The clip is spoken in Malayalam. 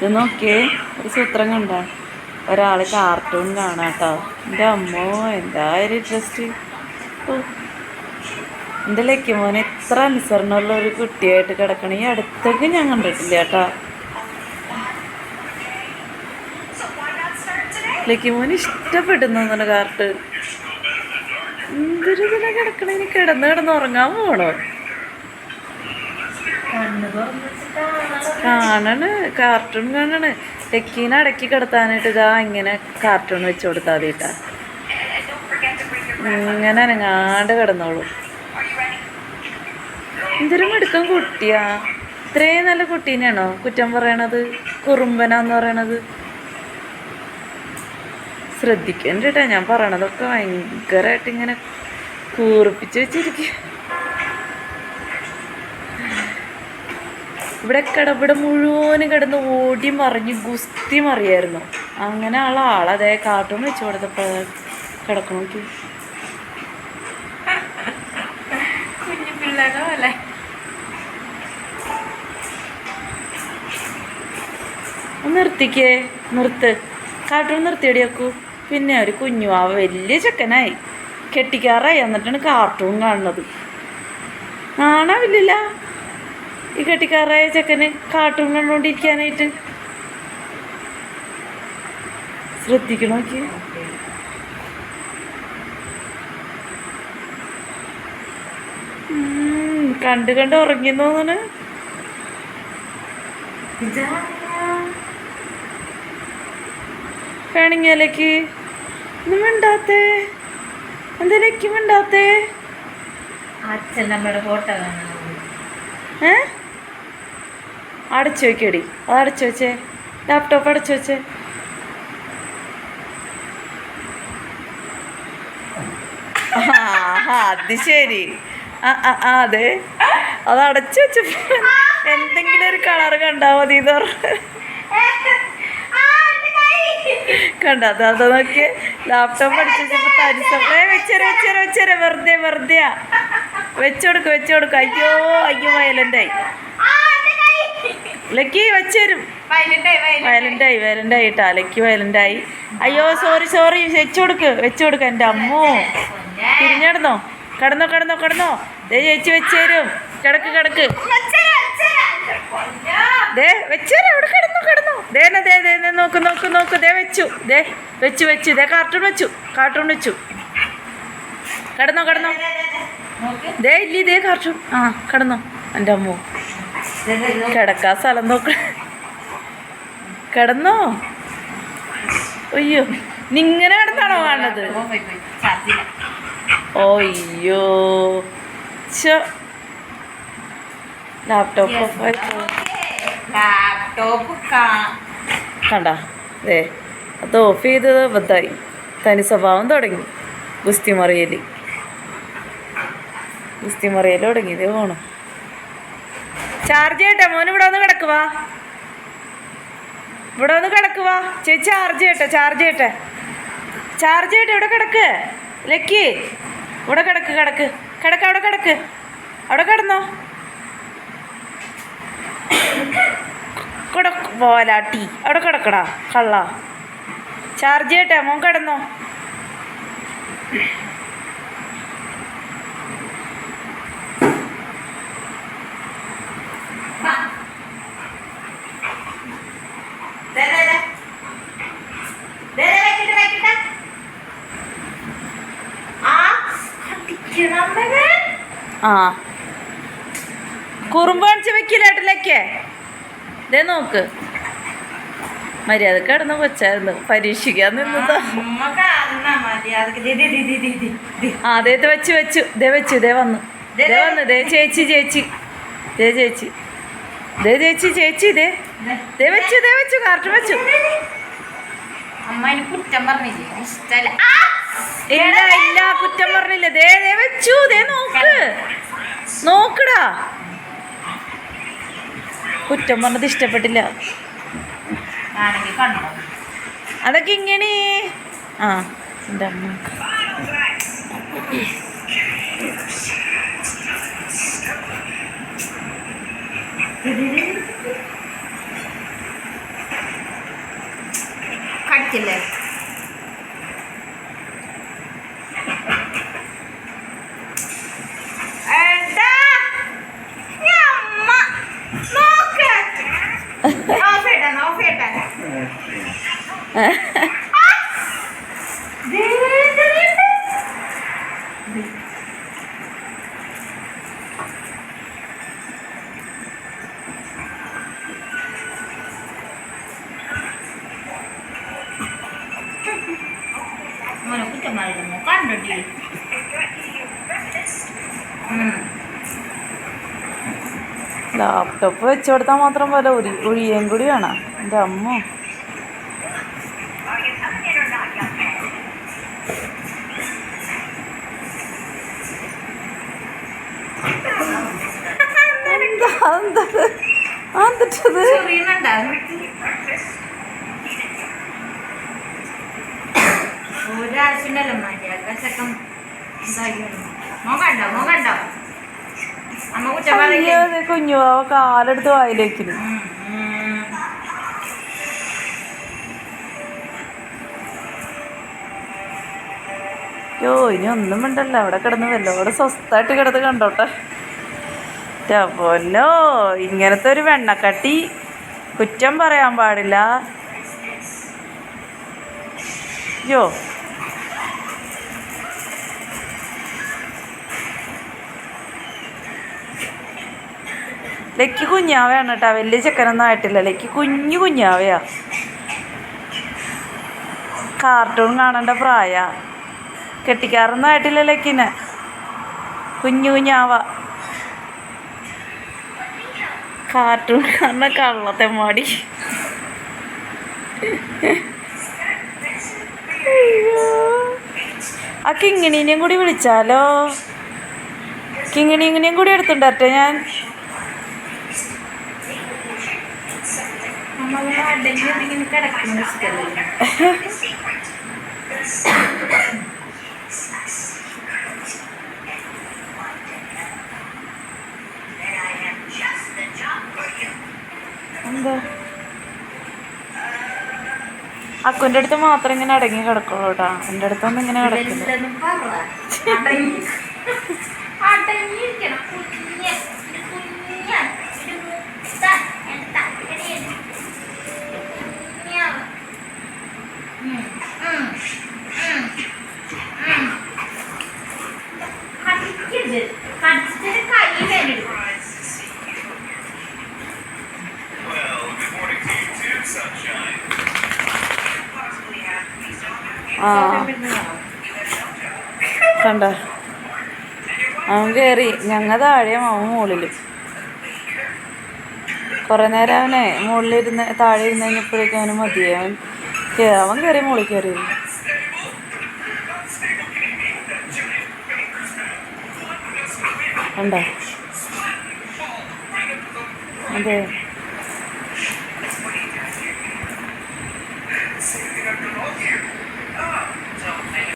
ഇത് നോക്കിയേ ഒരു സൂത്രം കണ്ട? ഒരാൾ കാർട്ടൂൺ കാണാട്ടോ എന്റെ അമ്മോ എന്താ ഒരു ഇൻട്രസ്റ്റ് എന്റെ ലക്കിമോൻ എത്ര അനുസരണമുള്ള ഒരു കുട്ടിയായിട്ട് കിടക്കണം ഈ അടുത്തേക്ക് ഞാൻ കണ്ടിട്ടില്ല കേട്ടോ ലക്കിമോൻ ഇഷ്ടപ്പെടുന്നു കാർട്ട് എന്തൊരു ഇതിനെ കിടക്കണേ? കിടന്ന് കിടന്ന് ഉറങ്ങാൻ പോണോ? കാണണ് കാർട്ടൂൺ കാണണ് ടെക്കീന അടക്കി കിടത്താനായിട്ട് ഇതാ ഇങ്ങനെ കാർട്ടൂൺ വെച്ച് കൊടുത്താൽ മതിട്ടാ ഇങ്ങനെ അനങ്ങാണ്ട് കിടന്നോളൂ. എന്തൊരു മിടുക്കം കുട്ടിയാ. ഇത്രയും നല്ല കുട്ടീനെയാണോ കുറ്റം പറയണത്? കുറുമ്പനാന്ന് പറയണത്? ശ്രദ്ധിക്കണ്ട കേട്ടോ ഞാൻ പറയണതൊക്കെ ഭയങ്കരമായിട്ട് ഇങ്ങനെ കൂർപ്പിച്ച് വെച്ചിരിക്കുക ഇവിടെ കിട ഇവിടെ മുഴുവനും കിടന്ന് ഓടി മറിഞ്ഞ് ഗുസ്തി മറിയായിരുന്നു. അങ്ങനെ ഉള്ള ആളതേ കാർട്ടൂൺ വെച്ച് കൊടുത്തപ്പോ കിടക്കണം കുഞ്ഞു പിള്ളേരോ അല്ലേ? നിർത്തിക്കേ നിർത്ത്. കാർട്ടൂൺ നിർത്തിയടിയാക്കൂ പിന്നെ ഒരു കുഞ്ഞു ആ വലിയ ചെക്കനായി. കെട്ടിക്കാറായി എന്നിട്ടാണ് കാർട്ടൂൺ കാണുന്നത്. കാണാവില്ല ഈ കെട്ടിക്കാറായ ചെക്കന് കാർട്ടൂൺ കണ്ടുകൊണ്ടിരിക്കാനായിട്ട് ശ്രദ്ധിക്കണം നോക്കി. ഉം, കണ്ട് കണ്ട് ഉറങ്ങി വേണിങ്ങലേക്ക്. ഒന്നും മിണ്ടാത്തേ? എന്തേലേക്ക് മിണ്ടാത്തേ? അച്ഛൻ നമ്മുടെ ഫോട്ടോ കാണാൻ ഏ? അടച്ചു വെക്കടി അത് അടച്ചു വെച്ചേ. ലാപ്ടോപ്പ് അടച്ചു വെച്ചേ. അത് ശരി. ആ ആ അതെ. അത് അടച്ചു വെച്ചപ്പോ എന്തെങ്കിലും ഒരു കളർ കണ്ടാ മതി കണ്ട? അത് അത് നോക്കി ലാപ്ടോപ്പ് അടിച്ചു വെച്ചപ്പോ തരിസം ഏ വെച്ചേരെ വെച്ചേരെ. വെറുതെ വെറുതെ വെച്ചോടുക്ക വെച്ചോടുക്ക. അയ്യോ അയ്യോ വയലന്റായി ലക്കി വെച്ചേരും. വയലന്റായി വയലന്റായി കേട്ടോ. ലക്കി വയലന്റായി അയ്യോ സോറി സോറി വെച്ചു കൊടുക്ക് വെച്ചു കൊടുക്ക എന്റെ അമ്മോ തിരിഞ്ഞിടന്നോ? കടന്നോ കടന്നോ കടന്നോ. ദേ ചേച്ചി വെച്ചേരും. കിടക്ക് കിടക്ക്. ദേ വെച്ചേരും അവിടെ കിടന്നു കിടന്നു. ദേ ദേ, നോക്ക് നോക്ക് നോക്ക്. ദേ വെച്ചു. ദേ വെച്ചു വെച്ചു. ദേ കാർട്ടൂൺ വെച്ചു. കാർട്ടൂൺ വെച്ചു. കടന്നോ കിടന്നോ. ദേ ഇല്ലേ ദേ കാർട്ടൂൺ ആ കിടന്നോ. എന്റെ അമ്മോ. കിടക്കാ സ്ഥലം നോക്ക. കിടന്നോ? അയ്യോ നിങ്ങനെ കിടന്നാണോ കാണുന്നത്? ഓയ്യോ ചോ ലാപ്ടോപ്പ്. ലാപ്ടോപ്പ് കണ്ട? ദേ അത് ഓഫ് ചെയ്തത് ബദ്ധായി തനി സ്വഭാവം തുടങ്ങി. ഗുസ്തി മറിയൽ ഗുസ്തി മറിയൽ തുടങ്ങിയത് പോണു. ചാർജ് ചെയ്യട്ടെ മോൻ ഇവിടെ ഒന്ന് കിടക്കുവാ. ഇവിടെ ഒന്ന് കിടക്കുവാ. ചേച്ചി ചാർജ് ചെയ്യട്ടെ ചാർജ് ചെയ്യട്ടെ. ചാർജ് ചെയ്യട്ടെ ഇവിടെ കിടക്ക്. ലക്കി ഇവിടെ കിടക്ക് കിടക്ക്. കിടക്ക് അവിടെ കിടക്ക്. അവിടെ കിടന്നോ. കിടക്ക് പോലാട്ടി അവിടെ കിടക്കടാ കള്ള. ചാർജ് ചെയ്യട്ടെ മോൻ കിടന്നോ. ആ. കുറുമ്പ് കാണിച്ച് വെക്കില്ലേട്ടിലേക്ക് ഇതേ നോക്ക്. മര്യാദ കിടന്ന് വെച്ചായിരുന്നു പരീക്ഷിക്കാൻ നിന്നതാ. ആ ഇത് വെച്ച് വെച്ചു. ഇതേ വെച്ചു ഇതേ വന്നു. ഇതേ വന്നു. ഇതേ ചേച്ചി ചേച്ചി. ഇതേ ചേച്ചി. ഇതേ ചേച്ചി ചേച്ചി ഇതേ ഇതേ വെച്ചു ഇതേ വെച്ചു. കാർട്ട് വെച്ചു. അമ്മ കുറ്റം പറഞ്ഞില്ലേ? കുറ്റം പറഞ്ഞില്ലേ. ദേ വെച്ചു ദേ നോക്ക്. നോക്കടാ. കുറ്റം പറഞ്ഞത് ഇഷ്ടപ്പെട്ടില്ല. അതൊക്കെ ഇങ്ങനെ. ആ എന്റെ അമ്മ കാണിച്ചില്ലേ എടാ, ഞമ്മ, നോക്ക്. ഓഫ് ചെയ്യട്ടെ, ഓഫ് ചെയ്യട്ടെ. ദേ, ദേ, ദേ. മോനെ കുറ്റം പറയുന്നു കണ്ടിട്ടി ലാപ്ടോപ്പ് വെച്ചു കൊടുത്താൽ മാത്രം പോലെ ഒരു ഉഴിയേം കൂടി വേണം. എന്റെ അമ്മ എന്താ എന്താ എന്നിട്ടത് ഒരാവശ്യമില്ലല്ലോ മര്യാദ ചെക്കൻ ഇതായിരുന്നു മോൻ കണ്ടോ അമ്മ കുറ്റം കുഞ്ഞു കാലെടുത്ത് വായിലേക്കിന് യോ ഇനി ഒന്നും വേണ്ടല്ലോ അവിടെ കിടന്ന് വല്ലോടെ സ്വസ്ഥായിട്ട് കിടന്ന് കണ്ടോട്ടെ. പൊന്നോ ഇങ്ങനത്തെ ഒരു വെണ്ണക്കട്ടി കുറ്റം പറയാൻ പാടില്ല. യോ ലക്കി കുഞ്ഞാവയാണ് കേട്ടോ വലിയ ചെക്കനൊന്നും ആയിട്ടില്ല. ലക്കി കുഞ്ഞു കുഞ്ഞാവയാ. കാർട്ടൂൺ കാണേണ്ട പ്രായ. കെട്ടിക്കാറൊന്നും ആയിട്ടില്ല ലക്കിനെ. കുഞ്ഞു കുഞ്ഞാവ കാർട്ടൂൺ കാരണം കള്ളത്തെ മാടി. ആ കിങ്ങിണീനെയും കൂടി വിളിച്ചാലോ? കിങ്ങിണി ഇങ്ങനെയും കൂടി എടുത്തുണ്ടട്ടെ ഞാൻ. കിടക്കുന്നു എന്താ? അക്കുന്റെ അടുത്ത് മാത്രം ഇങ്ങനെ അടങ്ങി കിടക്കുള്ളൂ കേട്ടോ. എന്റെ അടുത്തൊന്നും ഇങ്ങനെ കിടക്കില്ല. ആ. കണ്ട. അവൻ കയറി ഞങ്ങൾ താഴെ അവൻ മുകളിൽ കുറേ നേരം അവനെ മുകളിലിരുന്ന് താഴെ ഇരുന്ന് കഴിഞ്ഞപ്പോഴേക്കും അവന് മതിയായി അവൻ അവൻ കയറി മുകളിൽ കയറി കണ്ട. അതെ.